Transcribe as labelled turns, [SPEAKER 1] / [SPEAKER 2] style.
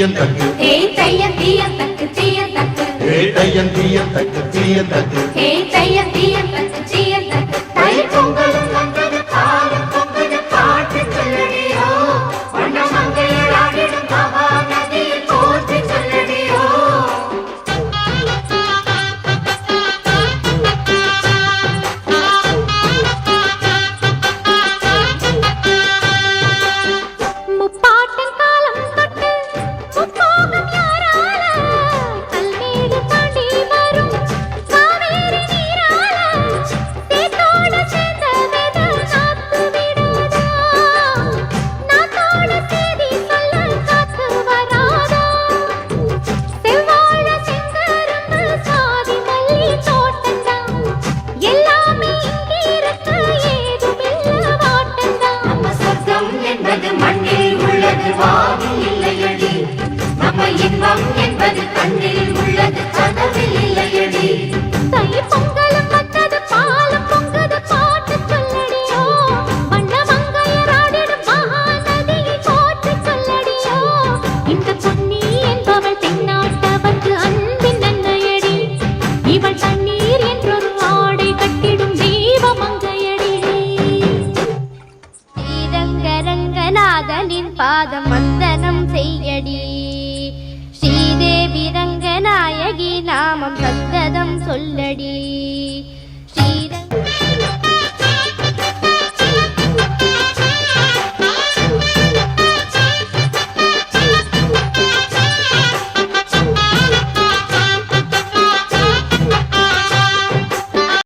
[SPEAKER 1] தீயந்தக்கு தீயந்தக்கு தீயந்தக்கு தீயந்தக்கு தீயந்தக்கு என்பது வாவும் இல்லையடி. நம்ம இன்பம் என்பது கண்ணில் உள்ளது கதவில் இல்லையடி. இவள் தன் பாதம் வந்தனம் செய்யடி. ஸ்ரீதேவி ரங்கநாயகி நாமம் சத்ததம் சொல்லடி.